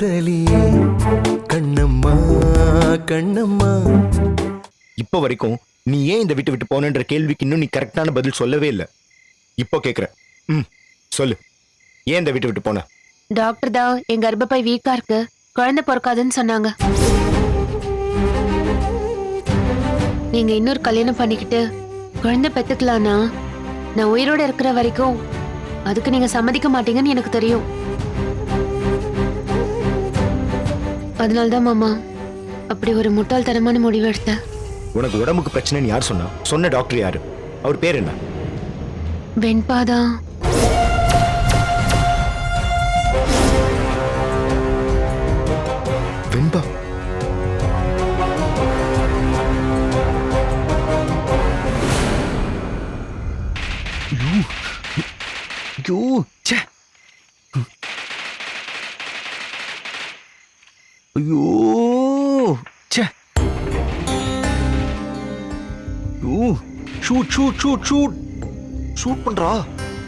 காதலியே கண்ணம்மா கண்ணம்மா. இப்போ வரைக்கும் நீ ஏன் இந்த வீட்டை விட்டு போனன்ற கேள்விக்கு இன்னும் நீ கரெக்டான பதில் சொல்லவே இல்லை. இப்போ கேட்குற ம் சொல்லு. ஏன் இந்த வீட்டை விட்டு போன? டாக்டர் தான் என் கர்ப்பப்பை வீக்கா இருக்கு. குழந்தை பிறக்காதுன்னு சொன்னாங்க. நீங்க இன்னொரு கல்யாணம் பண்ணிக்கிட்டு குழந்தை பெத்துக்கலானா நான் உயிரோட இருக்கிற வரைக்கும் அதுக்கு நீங்க சம்மதிக்க மாட்டீங்கன்னு எனக்கு தெரியும். அதனால்தான் மாமா அப்படி ஒரு முட்டாள்தனமான முடிவு எடுத்தேன். உனக்கு உடம்புக்கு பிரச்சனைன்னு யார் சொன்னா? சொன்ன டாக்டர் யாரு? அவர் பேர் என்ன? வெண்பாதான் வெண்பா. ஐயோ ஷூட் ஷூட் ஷூட் ஷூட் பண்றா?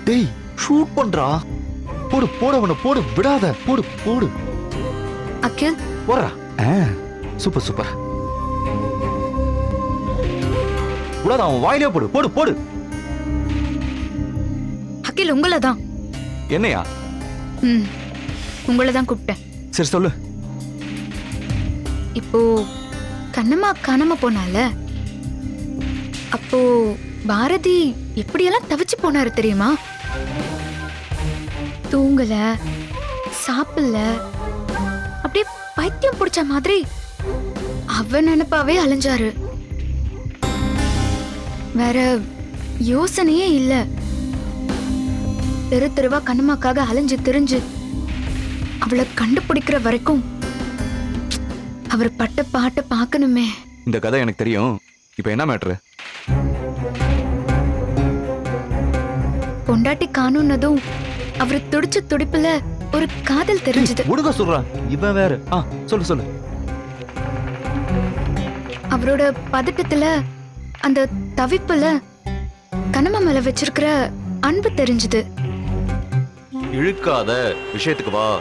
டேய் ஷூட் பண்றா? போடு போடு அவனை போடு விடாத. போடு போடு. அகில் போடுறா ஆ சூப்பர் சூப்பர். விடாத அவன் வாயிலே போடு. போடு போடு. அகில் உங்களை தான் என்னையா? ம் உங்களை தான் கூப்பிட்டேன். சரி சொல்லு. இப்போ கண்ணம்மா காணாம போனால அப்போ பாரதி எப்படியெல்லாம் தவிச்சு போனாரு தெரியுமா? தூங்கல சாப்பிடல அப்படியே பைத்தியம் பிடிச்ச மாதிரி அவ நினைப்பாவே அலைஞ்சாரு. வேற யோசனையே இல்ல. தெரு தெருவா கண்ணம்மாக்காக அலைஞ்சு திரிஞ்சு அவளை கண்டுபிடிக்கிற வரைக்கும் அவர் பட்ட பாட்டை பார்க்கணுமே. இந்த கதை எனக்கு தெரியும். இப்போ என்ன மேட்ரு? பொண்டாட்டி காணும்னதும் அவர் துடிச்ச துடிப்புல ஒரு காதல் தெரிஞ்சது. உடுக சொல்றான் இவன் வேற. ஆ சொல்லு சொல்லு. அவரோட பதட்டத்துல அந்த தவிப்புல கனம மேல வச்சிருக்கிற அன்பு தெரிஞ்சது. இழுக்காத விஷயத்துக்கு வா.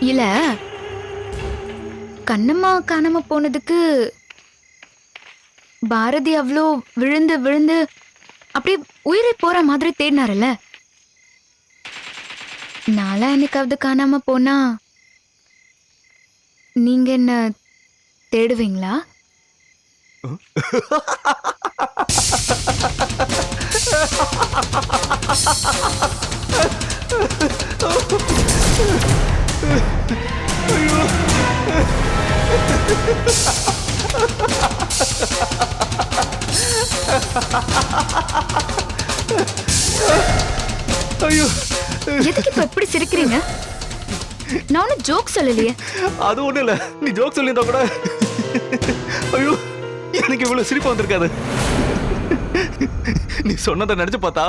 இல்ல. கண்ணம்மா காணாம போனதுக்கு பாரதி அவ்வளோ விழுந்து விழுந்து அப்படியே உயிரை போற மாதிரி தேடினாருல்ல? நாளா என்னைக்காவது காணாம போனா நீங்க என்ன தேடுவீங்களா? ஐயோ. எதுக்கு இப்ப எப்படி சிரிக்கிறீங்க? நான் ஒன்னும் ஜோக் சொல்லலையே. அது ஒண்ணும் இல்ல. நீ ஜோக் சொல்லியிருந்தா கூட. ஐயோ எனக்கு இவ்வளவு சிரிப்பு வந்திருக்காது. நீ சொன்னதை நினைச்சு பார்த்தா?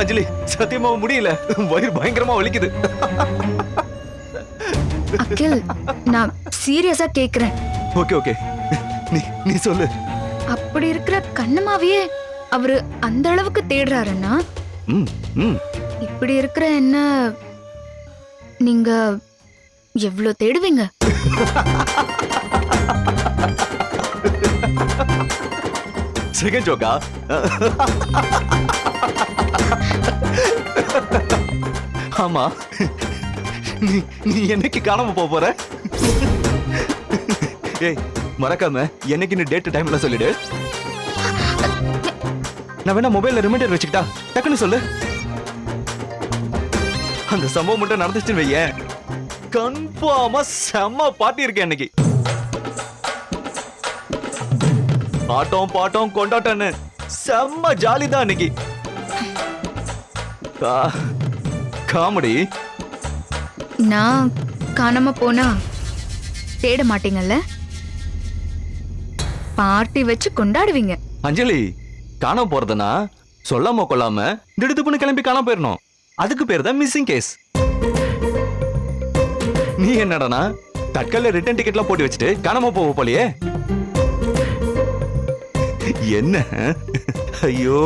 அஞ்சலி சத்தியமா முடியல. வயிறு பயங்கரமா வலிக்குது. அகில் நான் சீரியஸா கேக்குறேன். Okay okay. நீ நீ சொல்லு. அப்படி இருக்கிற கண்ணமாவையே அவரு அந்த அளவுக்கு தேடுறாருன்னா ம் ம். இப்படி இருக்கிற என்ன நீங்க எவ்வளவு தேடுவீங்க? செகண்ட் ஜோக்கா ஆமா. நீ என்னைக்கு காணாம போக போற? ஏய் மறக்காம என்னைக்குன்னு டேட் டைம்ல சொல்லிடு. நான் வேணா மொபைல்ல ரிமைண்டர் வச்சுக்கிட்டா டக்குன்னு சொல்லு. அந்த சம்பவம் மட்டும் நடந்துச்சுன்னு வையேன். கன்ஃபார்மா செம்ம பாட்டி இருக்கேன் இன்னைக்கு ஆட்டம் பாட்டம் கொண்டாட்டம்னு செம்ம ஜாலி தான் இன்னைக்கு காமெடி. நான் காணாம போனா தேட மாட்டீங்கல்ல? பார்ட்டி வச்சு கொண்டாடுவீங்க. அஞ்சலி காணாம போறதுனா சொல்லாம கொள்ளாம திடுதுப்புன்னு கிளம்பி காணாம போயிடணும் அதுக்கு பேர் தான் மிஸ்ஸிங் கேஸ் நீ என்னடனா தட்கல்ல ரிட்டர்ன் டிக்கெட்லாம் போட்டு வச்சுட்டு காணாம போக போலியே? என்ன? ஐயோ.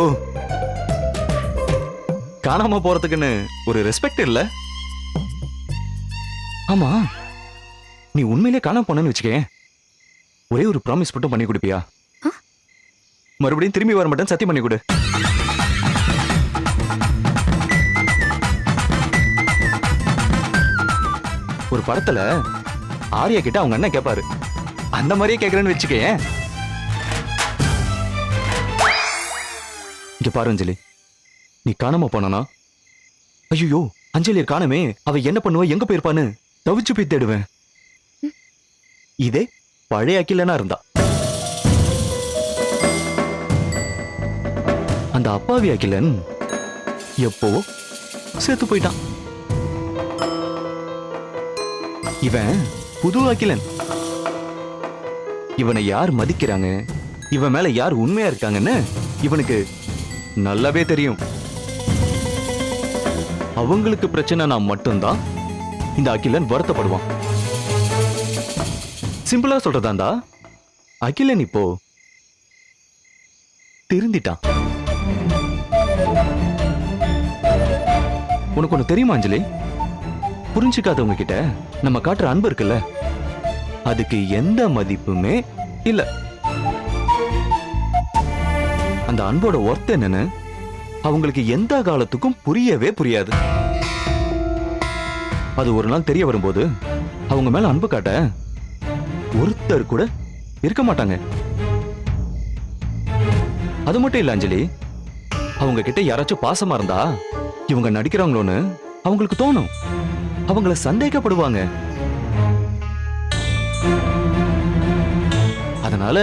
காணாம போறதுக்குன்னு ஒரு ரெஸ்பெக்ட் இல்லை? ஆமா. நீ உண்மையிலே காணாம போனேன்னு வச்சுக்கேன் ஒரே ஒரு ப்ராமிஸ் மட்டும் பண்ணி கொடுப்பியா? மறுபடியும் திரும்பி வர மாட்டேன் சத்தியம் பண்ணி கொடு. ஒரு படத்துல ஆர்யா கிட்ட அவங்க அண்ணன் கேட்பாரு அந்த மாதிரியே கேக்குறேன்னு வச்சுக்கேன் இங்க பாரு அஞ்சலி. நீ காணாம போனானா? ஐயோ அஞ்சலிய காணமே. அவ என்ன பண்ணுவா? எங்க போயிருப்பான்னு? தவிச்சு போய் தேடுவேன். இதே பழைய அக்கிலனா இருந்தா. அந்த அப்பாவி அகிலன் எப்போ செத்து போயிட்டான். இவன் புது அகிலன். இவனை யார் மதிக்கிறாங்க? இவன் மேல யார் உண்மையா இருக்காங்கன்னு இவனுக்கு நல்லாவே தெரியும். அவங்களுக்கு பிரச்சனை நான் மட்டும்தான் இந்த அகிலன் வருத்தப்படுவான். சிம்பிளா சொல்றதாண்டா? அகிலன் இப்போ திருந்திட்டான். உனக்கு ஒண்ணு தெரியுமா அஞ்சலி? புரிஞ்சுக்காதவங்க கிட்ட நம்ம காட்டுற அன்பு இருக்குல்ல? அதுக்கு எந்த மதிப்புமே இல்ல. அந்த அன்போட ஒர்த் என்னன்னு அவங்களுக்கு எந்த காலத்துக்கும் புரியவே புரியாது. அது ஒரு நாள் தெரிய வரும்போது அவங்க மேல அன்பு காட்ட ஒருத்தர் கூட இருக்க மாட்டாங்க. அது மட்டும் இல்ல அஞ்சலி. அவங்க கிட்ட யாராச்சும் பாசமா இருந்தா இவங்க நடிக்கிறாங்களோன்னு அவங்களுக்கு தோணும். அவங்கள சந்தேகப்படுவாங்க. அதனால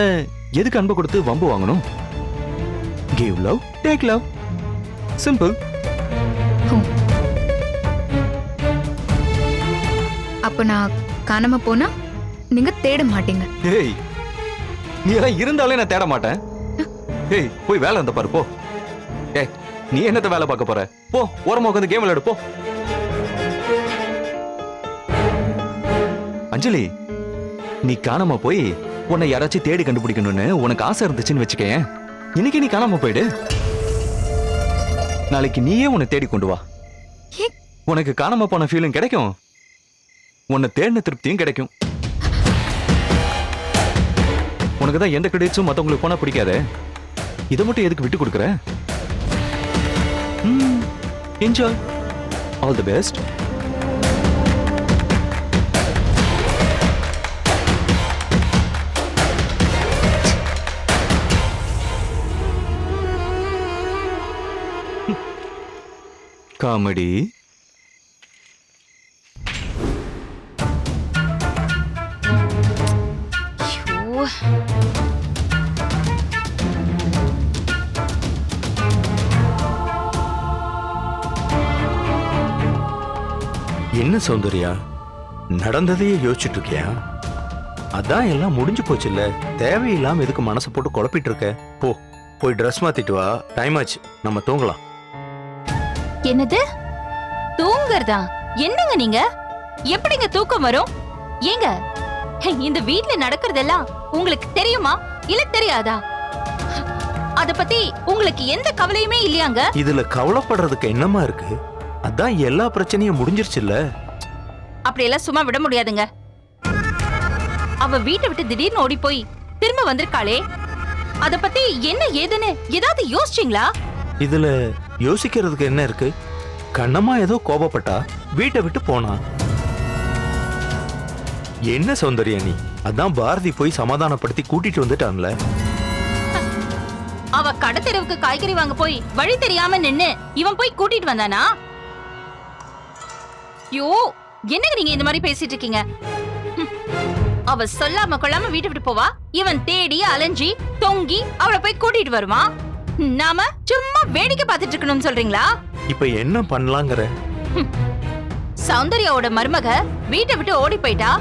எதுக்கு அன்பு கொடுத்து வம்பு வாங்கணும்? Give love take love simple அப்ப நான் காணாம போனா நீங்க தேட மாட்டீங்க. ஏய் நீ இருந்தாலே நான் தேட மாட்டேன். ஏய் போய் வேலை இருந்த பாரு போ. ஏய் நீ என்னத்த வேலை பார்க்க போற? போ ஓரமா உட்காந்து கேம் விளையாடு போ. அஞ்சலி நீ காணாம போய் உன்னை யாராச்சும் தேடி கண்டுபிடிக்கணும்னு உனக்கு ஆசை இருந்துச்சுன்னு வச்சுக்கேன். இன்னைக்கு நீ காணாம போயிடு. நாளைக்கு நீயே உன்னை தேடி கொண்டு வா. உனக்கு காணாம போன ஃபீலும் கிடைக்கும். உன்னை தேடின திருப்தியும் கிடைக்கும். உனக்கு தான் எந்த கிரெடிட்ஸும் மத்தவங்களுக்கு போனா பிடிக்காதே. இதை மட்டும் எதுக்கு விட்டு கொடுக்குற? Enjoy all the best comedy. என்ன சௌந்தர்யா? நடந்ததையே யோசிச்சுட்டு இருக்கியா அதான் எல்லாம் முடிஞ்சு போச்சுல்ல. தேவையில்லாம எதுக்கு மனசை போட்டு குழப்பிட்டு இருக்க போ போய் ட்ரெஸ் மாத்திட்டு வா. டைம் ஆச்சு. நம்ம தூங்கலாம். என்னது? தூங்குறதா? என்னங்க நீங்க? எப்படிங்க தூக்கம் வரும்? ஏங்க இந்த வீட்ல நடக்கிறதெல்லாம் உங்களுக்கு தெரியுமா? இல்ல தெரியாதா? அத பத்தி உங்களுக்கு எந்த கவலையுமே இல்லையாங்க? இதுல கவலைப்படுறதுக்கு என்னமா இருக்கு? அதான் எல்லா பிரச்சனையும் முடிஞ்சிருச்சுல்ல. அப்படியெல்லாம் சும்மா விட முடியாதுங்க. அவ வீட்டை விட்டு திடீர்னு ஓடி போய் திரும்ப வந்திருக்காளே. அத பத்தி என்ன ஏதுன்னு ஏதாவது யோசிச்சீங்களா? இதுல யோசிக்கிறதுக்கு என்ன இருக்கு? கண்ணம்மா ஏதோ கோபப்பட்டா வீட்டை விட்டு போனா? என்ன சௌந்தர்யா நீ? அதான் பாரதி போய் சமாதானப்படுத்தி கூட்டிட்டு வந்துட்டான்ல. அவ கடை தெருவுக்கு காய்கறி வாங்க போய் வழி தெரியாம நின்னு இவன் போய் கூட்டிட்டு வந்தானா? யோ என்னங்க நீங்க இந்த மாதிரி பேசிட்டு இருக்கீங்க. அவ சொல்லாம கொள்ளாம வீட்டை விட்டு போவா? இவன் தேடி அலைஞ்சி தொங்கி அவளை போய் கூட்டிட்டு வருவான் நாம சும்மா வேடிக்கை பார்த்துட்டு இருக்கணும்னு சொல்றீங்களா? இப்ப என்ன பண்ணலாங்கிற? சௌந்தர்யாவோட மருமக வீட்டை விட்டு ஓடி போயிட்டா?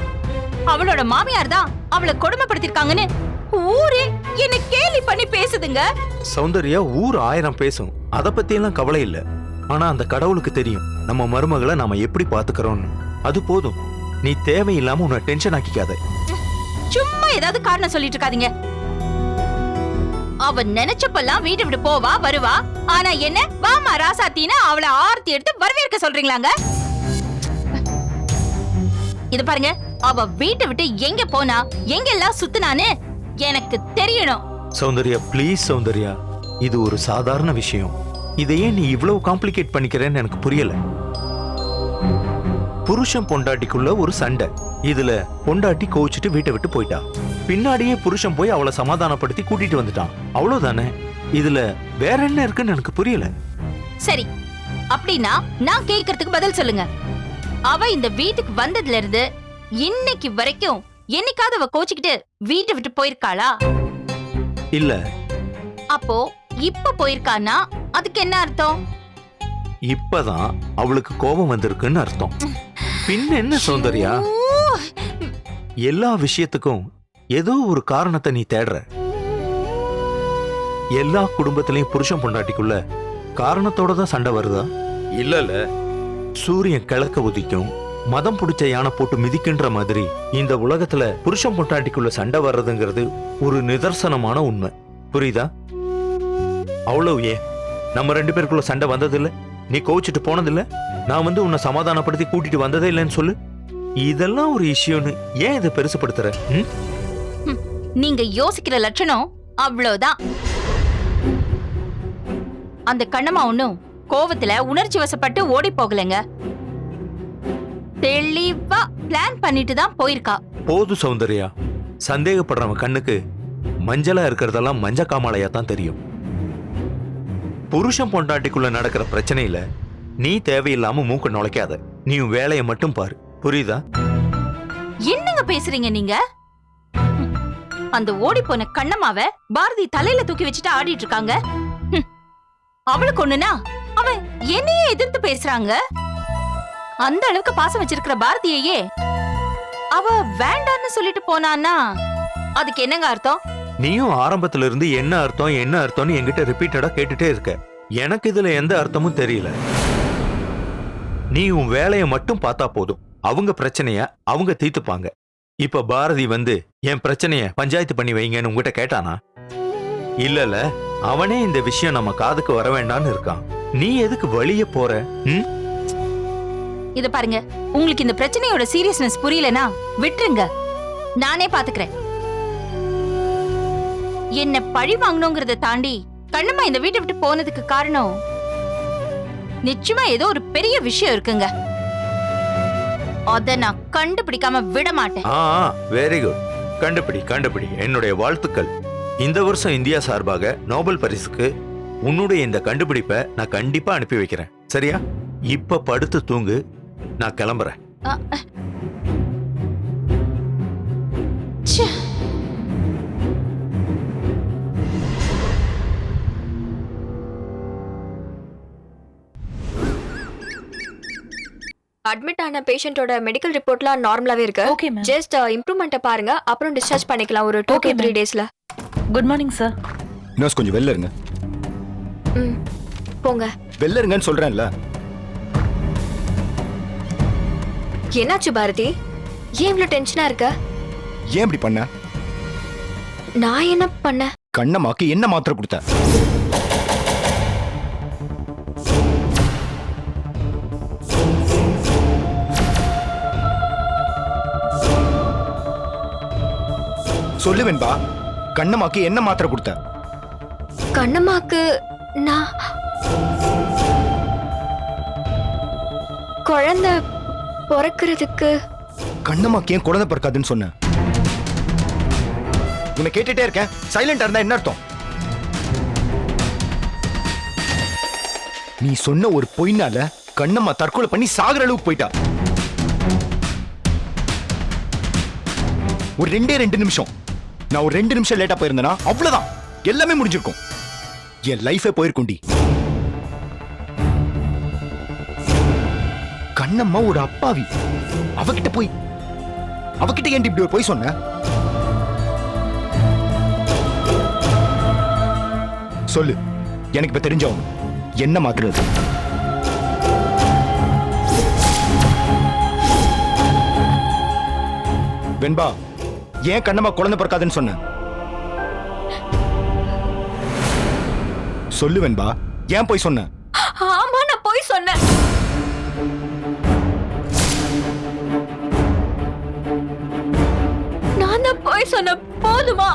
அவளோட மாமியார் தான் அவளை கொடுமைப்படுத்திருக்காங்கன்னு ஊரே என்ன கேலி பண்ணி பேசுதுங்க. சௌந்தர்யா ஊர் ஆயிரம் பேசும். அத பத்தி எல்லாம் கவலை இல்ல. ஆனா அந்த கடவுளுக்கு தெரியும். நம்ம மருமகளை நாம எப்படி பாத்துக்கிறோம்னு அது போதும். நீ தேவையில்லாம உன்னை டென்ஷன் ஆக்கிக்காத. சும்மா ஏதாவது காரணம் சொல்லிட்டு இருக்காதீங்க. அவ நினைச்சப்பெல்லாம் வீட்டை விட்டு போவா வருவா. ஆனா என்ன? வாமா ராசாத்தின்னு அவளை ஆர்த்தி எடுத்து வரவேற்க சொல்றீங்களாங்க? இது பாருங்க அவ வீட்டை விட்டு எங்க போனா எங்கெல்லாம் சுத்துனான்னு எனக்கு தெரியணும். சௌந்தர்யா ப்ளீஸ் சௌந்தர்யா. இது ஒரு சாதாரண விஷயம். இதை ஏன் நீ இவ்வளவு காம்ப்ளிகேட் பண்ணிக்கிறேன்னு எனக்கு புரியல. புருஷன் பொண்டாட்டிக்குள்ள ஒரு சண்டை. இதுல பொண்டாட்டி கோவிச்சுட்டு வீட்டை விட்டு போயிட்டா. பின்னாடியே புருஷன் போய் அவளை சமாதானப்படுத்தி கூட்டிட்டு வந்துட்டான். அவ்வளவுதானே? இதுல வேற என்ன இருக்குன்னு எனக்கு புரியல. சரி. அப்படின்னா நான் கேக்குறதுக்கு பதில் சொல்லுங்க. அவ இந்த வீட்டுக்கு வந்ததுல இருந்து இன்னைக்கு வரைக்கும் என்னைக்காவது அவ கோச்சிக்கிட்டு வீட்டை விட்டு போயிருக்காளா? இல்ல. அப்போ இப்ப போயிருக்கான்னா அதுக்கு என்ன அர்த்தம்? இப்பதான் அவளுக்கு கோபம் வந்திருக்குன்னு அர்த்தம். பின்ன என்ன சௌந்தர்யா? எல்லா விஷயத்துக்கும் ஏதோ ஒரு காரணத்தை நீ தேடுற. எல்லா குடும்பத்திலையும் புருஷன் பொண்டாட்டிக்குள்ள காரணத்தோட தான் சண்டை வருதா? இல்லல சூரியன் கிழக்க உதிக்கும். மதம் பிடிச்ச யானை போட்டு மிதிக்கின்ற மாதிரி இந்த உலகத்துல புருஷன் பொண்டாட்டிக்குள்ள சண்டை வர்றதுங்கிறது ஒரு நிதர்சனமான உண்மை. புரியுதா? அவ்வளவு ஏன்? நம்ம ரெண்டு பேருக்குள்ள சண்டை வந்ததில்ல. நீ கோவிச்சிட்டு போனதில்ல. நான் வந்து உன்னை சமாதானப்படுத்தி கூட்டிட்டு வந்ததே இல்லைன்னு சொல்லு. இதெல்லாம் ஒரு இஷ்யூன்னு ஏன் இதை பெருசுப்படுத்துற? நீங்க யோசிக்கிற லட்சணம் அவ்வளவுதான். அந்த கண்ணம்மா ஒண்ணும் கோவத்துல உணர்ச்சி வசப்பட்டு ஓடி போகலைங்க. தெளிவா பிளான் பண்ணிட்டு தான் போயிருக்கா. போது சௌந்தர்யா. சந்தேகப்படுறவன் கண்ணுக்கு மஞ்சளா இருக்கிறதெல்லாம் மஞ்ச காமாலையா தான் தெரியும். புருஷன் பொண்டாட்டிக்குள்ள நடக்கிற பிரச்சனையில நீ தேவையில்லாம மூக்க நுழைக்காத. நீ வேலையை மட்டும் பாரு. புரியுதா? என்னங்க பேசுறீங்க நீங்க? அந்த ஓடி போன கண்ணம்மாவ பாரதி தலையில தூக்கி வச்சுட்டு ஆடிட்டு இருக்காங்க. அவளுக்கு ஒண்ணுனா அவன் என்னையே எதிர்த்து பேசுறாங்க. அந்த அளவுக்கு பாசம் வச்சிருக்கிற பாரதியையே அவ வேண்டான்னு சொல்லிட்டு போனான்னா அதுக்கு என்னங்க அர்த்தம்? நீயும் ஆரம்பத்துல இருந்து என்ன அர்த்தம் என்ன அர்த்தம்னு என்கிட்ட ரிப்பீட்டடா கேட்டுட்டே இருக்க. எனக்கு இதுல எந்த அர்த்தமும் தெரியல. நீ உன் வேலையை மட்டும் பார்த்தா போதும். அவங்க பிரச்சனைய அவங்க தீர்த்துப்பாங்க. இப்ப பாரதி வந்து என் பிரச்சனைய பஞ்சாயத்து பண்ணி வைங்கன்னு உங்ககிட்ட கேட்டானா? இல்லல அவனே இந்த விஷயம் நம்ம காதுக்கு வர வேண்டாம்னு இருக்கான். நீ எதுக்கு வழிய போற? ம்? இத பாருங்க. உங்களுக்கு இந்த பிரச்சனையோட சீரியஸ்னஸ் புரியலனா விட்டுருங்க. நானே பாத்துக்கிறேன். என்ன பழி வாங்கணுங்கிறத தாண்டி கண்ணம்மா இந்த வீட்டை விட்டு போனதுக்கு காரணம் நிச்சயமா ஏதோ ஒரு பெரிய விஷயம் இருக்குங்க. அத நான் கண்டுபிடிக்காம விட மாட்டேன். வெரி குட் கண்டுபிடி கண்டுபிடி. என்னுடைய வாழ்த்துக்கள். இந்த வருஷம் இந்தியா சார்பாக நோபல் பரிசுக்கு உன்னுடைய இந்த கண்டுபிடிப்பை நான் கண்டிப்பா அனுப்பி வைக்கிறேன். சரியா? இப்ப படுத்து தூங்கு. நான் கிளம்புறேன். அட்மிட் ஆன பேஷண்டோட மெடிக்கல் ரிப்போர்ட்லாம் நார்மலாவே இருக்கு. ஓகே மேம் ஜஸ்ட் இம்ப்ரூவ்மெண்ட்டை பாருங்க. அப்புறம் டிஸ்சார்ஜ் பண்ணிக்கலாம். ஒரு டூ த்ரீ ma'am. டேஸ்ல குட் மார்னிங் சார் நர்ஸ் கொஞ்சம் வெளில இருங்க. ம். போங்க. வெளில இருங்கன்னு சொல்றேன்ல. என்னாச்சு பாரதி? ஏன் இவ்வளவு டென்ஷனா இருக்க? ஏன் இப்படி பண்ண? நான் என்ன பண்ணேன் கண்ணம்மாக்கு என்ன மாத்திரை கொடுத்த? சொல்லு வெண்பா கண்ணம்மாக்கு என்ன மாத்திரை கொடுத்த? கண்ணம்மாக்கு நான் குழந்தை பிறக்கிறதுக்கு கண்ணம்மாக்கு ஏன் குழந்தை பிறக்காதுன்னு சொன்ன? உன்னை கேட்டுட்டே இருக்கேன். சைலண்டா இருந்தா என்ன அர்த்தம்? நீ சொன்ன ஒரு பொய்னால கண்ணம்மா தற்கொலை பண்ணி சாகுற அளவுக்கு போயிட்டா. ஒரு ரெண்டே ரெண்டு நிமிஷம். நான் ஒரு ரெண்டு நிமிஷம் லேட்டா போயிருந்தேனா அவ்வளவுதான். எல்லாமே முடிஞ்சிருக்கும். என் லைஃபே போயிருக்கும்டி. கண்ணம்மா ஒரு அப்பாவி. அவகிட்ட போய் அவகிட்ட ஏன் இப்படி ஒரு பொய் சொன்ன? சொல்லு. எனக்கு இப்ப தெரிஞ்சவங்க. என்ன மாத்துறது? வெண்பா ஏன் கண்ணம்மா குழந்தை பிறக்காதுன்னு சொன்ன? சொல்லுவேன்பா ஏன் போய் சொன்ன? ஆமா நான் போய் சொன்னேன். நான் தான் போய் சொன்ன போதுமா?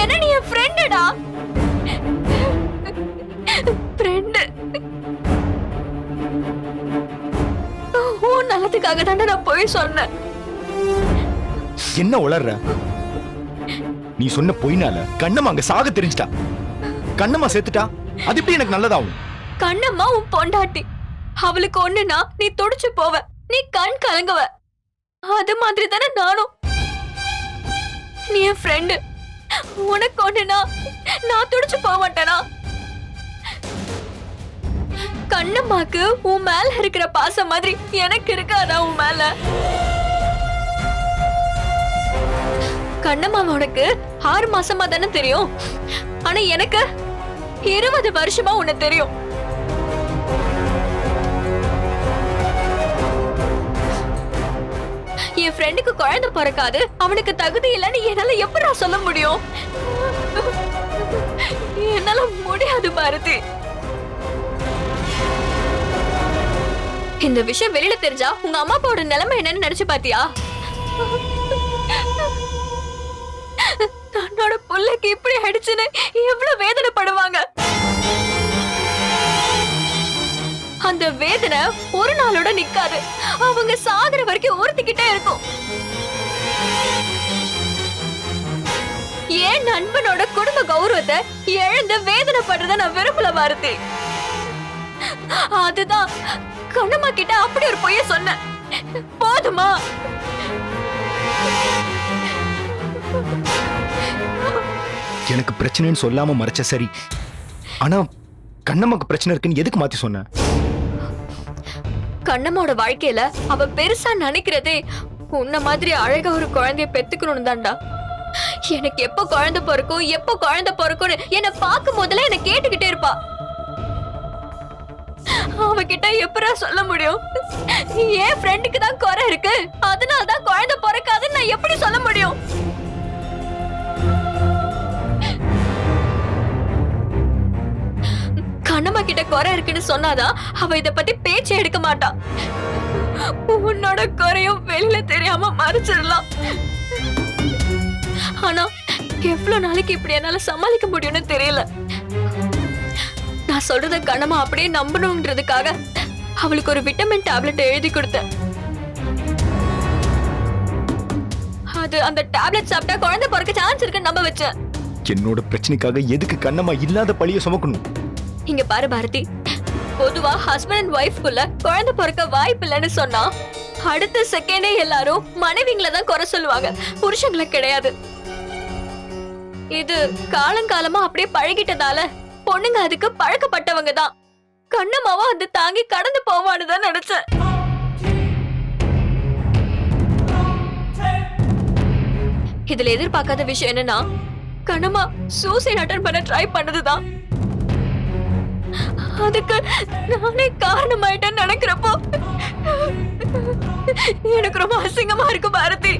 என்ன நீ என் ஃப்ரெண்டுடா நல்லதுக்காக தானே நான் போய் சொன்னேன். என்ன உளர்ற? நீ சொன்ன பொய்னால கண்ணம்மா அங்க சாக தெரிஞ்சிட்டா. கண்ணம்மா செத்துட்டா அது எப்படி எனக்கு நல்லதாகும் கண்ணம்மா உன் பொண்டாட்டி. அவளுக்கு ஒண்ணுனா நீ துடிச்சு போவ. நீ கண் கலங்குவ. அது மாதிரி தானே நானும். நீ என் ஃப்ரெண்டு உனக்கு ஒண்ணுனா நான் துடிச்சு போக மாட்டேனா? கண்ணம்மாக்கு உன் மேல இருக்கிற பாசம் மாதிரி எனக்கு இருக்காதா உன் மேல? கண்ணம்மா உனக்கு ஆறு மாசமா தானே தெரியும். ஆனா எனக்கு இருபது வருஷமா உன்னை தெரியும். என் ஃப்ரெண்டுக்கு குழந்தை பிறக்காது. அவனுக்கு தகுதி இல்லைன்னு என்னால எப்படா சொல்ல முடியும்? என்னால முடியாது பாரதி. இந்த விஷயம் வெளியில தெரிஞ்சா உங்க அம்மா அப்பாவோட நிலைமை என்னன்னு நினைச்சு பாத்தியா? தன்னோட புள்ளைக்கு இப்படி அடிச்சுன்னு எவ்வளவு வேதனை படுவாங்க அந்த வேதனை ஒரு நாளோட நிக்காது. அவங்க சாகுற வரைக்கும் உறுத்திக்கிட்டே இருக்கும். ஏன் நண்பனோட குடும்ப கௌரவத்தை இழந்து வேதனைப்படுறத நான் விரும்பல பாரதி அதுதான் கண்ணம்மா கிட்ட அப்படி ஒரு பொய்ய சொன்னேன் போதுமா? எனக்கு பிரச்சனைன்னு சொல்லாம மறைச்ச சரி. ஆனா கண்ணம்மாக்கு பிரச்சனை இருக்குன்னு எதுக்கு மாத்தி சொன்ன? கண்ணம்மாவோட வாழ்க்கையில அவ பெருசா நினைக்கிறதே உன்ன மாதிரி அழகா ஒரு குழந்தைய பெத்துக்கணும் தான்டா. எனக்கு எப்ப குழந்தை பிறக்கும் எப்ப குழந்தை பிறக்கும்னு என்ன பார்க்கும் போதெல்லாம் என்ன கேட்டுக்கிட்டே இருப்பா. அவகிட்ட எப்பரா சொல்ல முடியும்? என் ஃப்ரெண்டுக்கு தான் குறை இருக்கு. அதனால தான் குழந்தை பிறக்காதுன்னு நான் எப்படி சொல்ல முடியும்? கண்ணம்மா கிட்ட குறை இருக்குன்னு சொன்னாதான் அவ இத பத்தி பேச்சே எடுக்க மாட்டா. உன்னோட குறையும் வெளியில தெரியாம மறைச்சிடலாம். ஆனா எவ்வளவு நாளைக்கு இப்படி என்னால சமாளிக்க முடியும்னு தெரியல. நான் சொல்றத கண்ணம்மா அப்படியே நம்பணும்ன்றதுக்காக அவளுக்கு ஒரு விட்டமின் டேப்லெட் எழுதி கொடுத்தேன். அது அந்த டேப்லெட் சாப்பிட்டா குழந்தை பிறக்க சான்ஸ் இருக்குன்னு நம்ப வச்சேன். என்னோட பிரச்சனைக்காக எதுக்கு கண்ணம்மா இல்லாத பழிய சுமக்கணும்? இங்க பாரு பாரதி. பொதுவா ஹஸ்பண்ட் அண்ட் ஒய்ஃப்குள்ள குழந்தை பிறக்க வாய்ப்பு இல்லைன்னு சொன்னா அடுத்த செகண்டே எல்லாரும் மனைவிங்களை தான் குறை சொல்லுவாங்க. புருஷங்களை கிடையாது. இது காலங்காலமா அப்படியே பழகிட்டதால பொண்ணுங்க அதுக்கு பழக்கப்பட்டவங்க தான். கண்ணம்மாவும் அது தாங்கி கடந்து போவான்னு தான் நினைச்சேன். இதுல எதிர்பார்க்காத விஷயம் என்னன்னா கண்ணம்மா சூசைட் அட்டன் பண்ண ட்ரை பண்ணதுதான். அதுக்கு நானே காரணமாயிட்டேன்னு நினைக்கிறப்போ எனக்கு ரொம்ப அசிங்கமா இருக்கு பாரதி.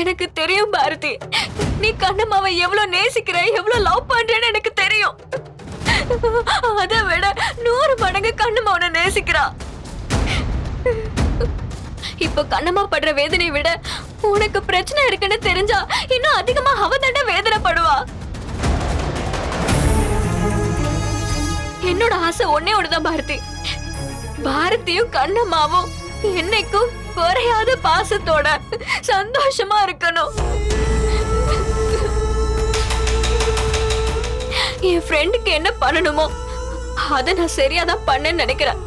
எனக்கு தெரியும் பாரதி. நீ கண்ணம்மாவை எவ்வளவு நேசிக்கிற எவ்வளவு லவ் பண்றேன்னு எனக்கு தெரியும். அதை விட நூறு மடங்கு கண்ணம்மா உன்னை நேசிக்கிறா. இப்ப கண்ணம்மா படுற வேதனையை விட உனக்கு பிரச்சனை இருக்குன்னு தெரிஞ்சா இன்னும் அதிகமா அவ தானே வேதனைப்படுவா. என்னோட ஆசை ஒன்னே ஒண்ணுதான் பாரதி. பாரதியும் கண்ணம்மாவும் என்னைக்கும் குறையாத பாசத்தோட சந்தோஷமா இருக்கணும். என் ஃப்ரெண்டுக்கு என்ன பண்ணணுமோ அதை நான் சரியா தான் பண்ணேன்னு நினைக்கிறேன்.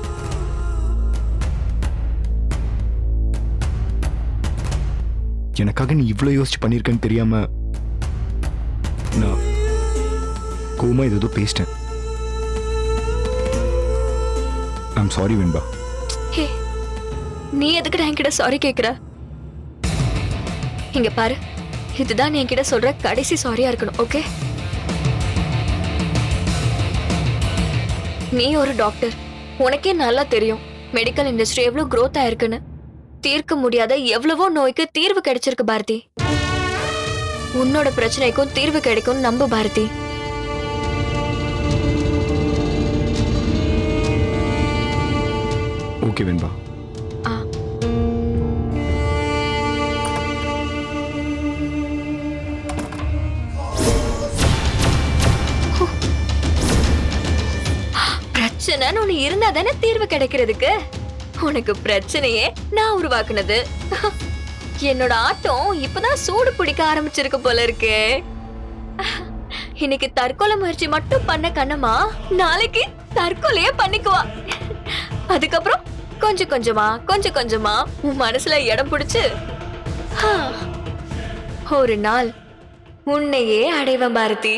எனக்காக நீ இவ்ளோ யோசிச்சு பண்ணிருக்கேன்னு தெரியாம நான் கோமா இது ஏதோ பேசிட்டேன். I'm sorry Venba. நீ எதுக்குடா என்கிட்ட சாரி கேக்குற? இங்க பாரு. இதுதான் நீ என்கிட்ட சொல்ற கடைசி சாரியா இருக்கணும் ஓகே நீ ஒரு டாக்டர் உனக்கே நல்லா தெரியும் மெடிக்கல் இண்டஸ்ட்ரி எவ்வளவு க்ரோத் ஆயிருக்குன்னு. தீர்க்க முடியாத எவ்வளவோ நோய்க்கு தீர்வு கிடைச்சிருக்கு பாரதி. உன்னோட பிரச்சனைக்கும் தீர்வு கிடைக்கும் நம்பு பாரதி. ஓகே வெண்பா பிரச்சனைன்னு ஒண்ணு இருந்தா தானே தீர்வு கிடைக்கிறதுக்கு? உனக்கு பிரச்சனையே நான் உருவாக்குனது. என்னோட ஆட்டம் இப்பதான் சூடு பிடிக்க ஆரம்பிச்சிருக்கு போல இருக்கே. இன்னைக்கு தற்கொலை முயற்சி மட்டும் பண்ண கண்ணம்மா நாளைக்கு தற்கொலையே பண்ணிக்குவா. அதுக்கப்புறம் கொஞ்சம் கொஞ்சமா கொஞ்சம் கொஞ்சமா உன் மனசுல இடம் பிடிச்சு ஹா, ஒரு நாள் உன்னையே அடைவேன் பாரதி.